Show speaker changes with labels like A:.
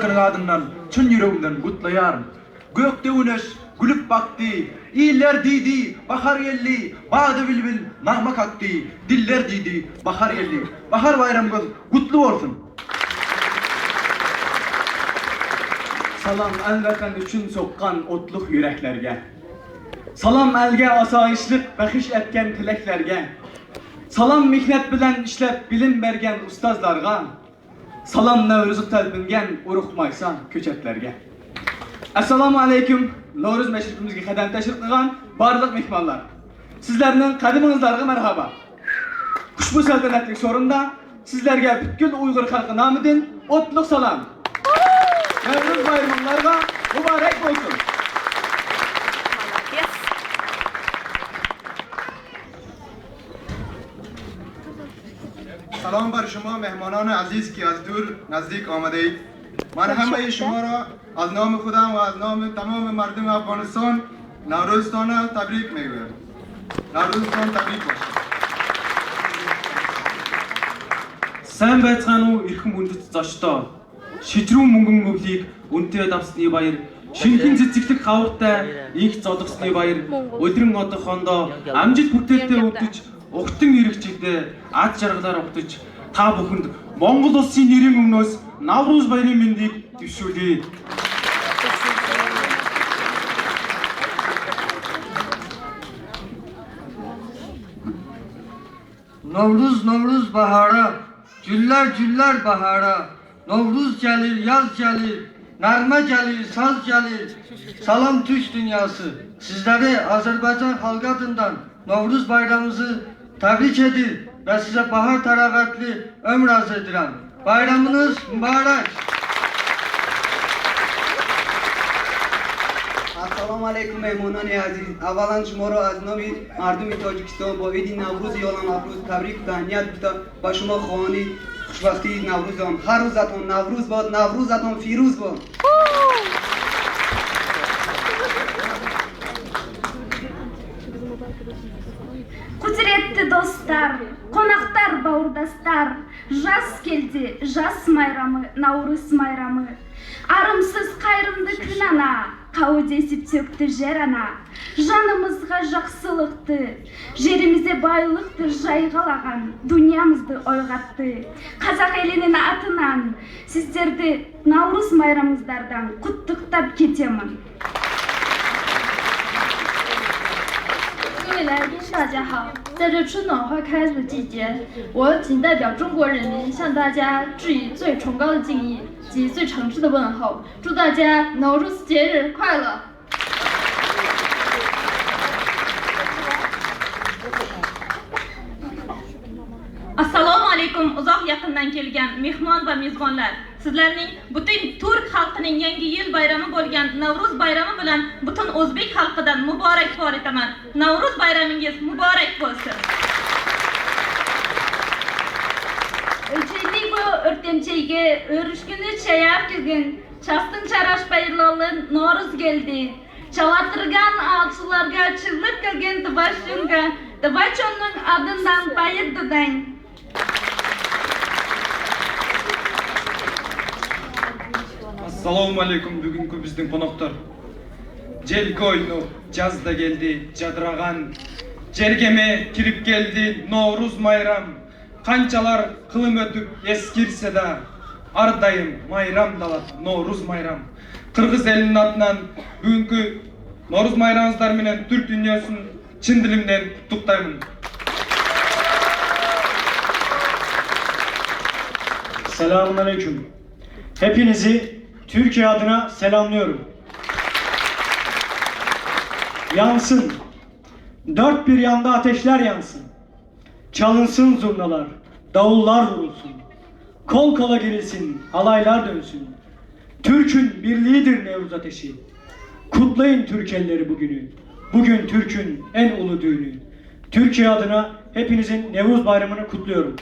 A: halkının adından çın yüreğimden kutlayarım. Gökte güneş gülüp baktı, iyiler didi, bahar geldi, bağda bilbil, nağma kalktı, diller didi, bahar geldi. Bahar bayramınız kutlu olsun.
B: Salam el vatan üçün soqqan otluq yüreklerge. Salam elge asayişlik bəxiş etken tileklerge. Salam mihnet bilen işlep bilim bergen ustazlarga. Salamla rüzuk talpingan urug'moyson ko'chatlarga. Assalomu alaykum. Navro'z mashriqimizga qadam tashrif qilgan barliq mehmonlar. Sizlarning qadimingizlarga marhaba. Xushbu saltanatlik so'rinda sizlarga butkul Uyg'ur xalqi nomidan o'tliq salom. Navro'z bayramlarga muborak bo'lsin.
C: سلام بر شما مهمانان عزیز که از دور نزدیک آمده اید من همه شما را از نام خودم و از نام تمام مردم افغانستان نوروزتان تبریک میگویم نوروزتان تبریک باشد
D: Сайн байцгаана уу эрхэм хүндэт зочдоо. Шижрүүн мөнгөн мөглийг үнтэй давсны баяр. Шинхэн цэцэглэг хавартай инх золгосны баяр. Өдрөн одохондоо амжилт бүтээлтэй өвдөж угтан иргэжидээ ад жаргалаар угтаж та бүхэнд Монгол улсын нэрийн өмнөөс Навруз баярын мэндийг дэвшүүлье.
E: Novruz Novruz bahara, güller güller bahara. Novruz gelir, yaz gelir, narma gelir, saz gelir. Salam Türk dünyası. Sizleri Azerbaycan halkı adından Novruz bayramımızı tebrik edip ve size bahar teravetli ömür arz edirəm. Bayramınız mübarek.
F: السلام علیکم مهمانان عزیز اولا شما را از نام مردم تاجیکستان با عید نوروز یالام افروز تبریک و تهنیت گفتم با شما خواهان خوشبختی نوروزم هر روزتون نوروز
G: باد نوروزتون فیروز باد жас келді, жас майрамы, наурыз майрамы. Арымсыз қайрымды күн ана, қауыз есіп сөкті жер ана. Жанымызға жақсылықты, жерімізде байлықты жайғалаған, дүниямызды ойғатты. Қазақ елінің атынан сіздерді наурыз майрамыңыздардан құттықтап кетемін.
H: 各位来宾，大家好！在这春暖花开的季节，我谨代表中国人民向大家致以最崇高的敬意及最诚挚的问候，祝大家劳动节日快乐！
I: Yaqindan kelgan mehmon va mezbonlar. Sizlarning butun turk xalqining yangi yil bayrami bo'lgan navro'z bayrami bilan butun o'zbek xalqidan muborakbod etaman. Navro'z bayramingiz muborak bo'lsin.
G: Öncelik bu örtemçeyge örüşkünü çayar gün çastın çaraş bayırlalı Noruz geldi. Çalatırgan alçılarga çıllık kılgın tıbaşınga tıbaş onun adından bayırdıdan.
D: Assalomu alaykum bugungi bizning qo'noqlar. Jel koynu jazda keldi, jadragan. Jergeme kirip geldi Novruz mayram. Qanchalar qılım ötüp eskirse de ardayım mayram dalat Novruz mayram. Qırgız elinin atынан бүгүнкү Novruz mayramыңыздар менен Türk dünyasını çın dilimden tutuktayım.
J: Selamünaleyküm. Hepinizi Türkiye adına selamlıyorum. Yansın. Dört bir yanda ateşler yansın. Çalınsın zurnalar, davullar vurulsun. Kol kola girilsin, halaylar dönsün. Türk'ün birliğidir Nevruz ateşi. Kutlayın Türk elleri bugünü. Bugün Türk'ün en ulu düğünü. Türkiye adına hepinizin Nevruz bayramını kutluyorum.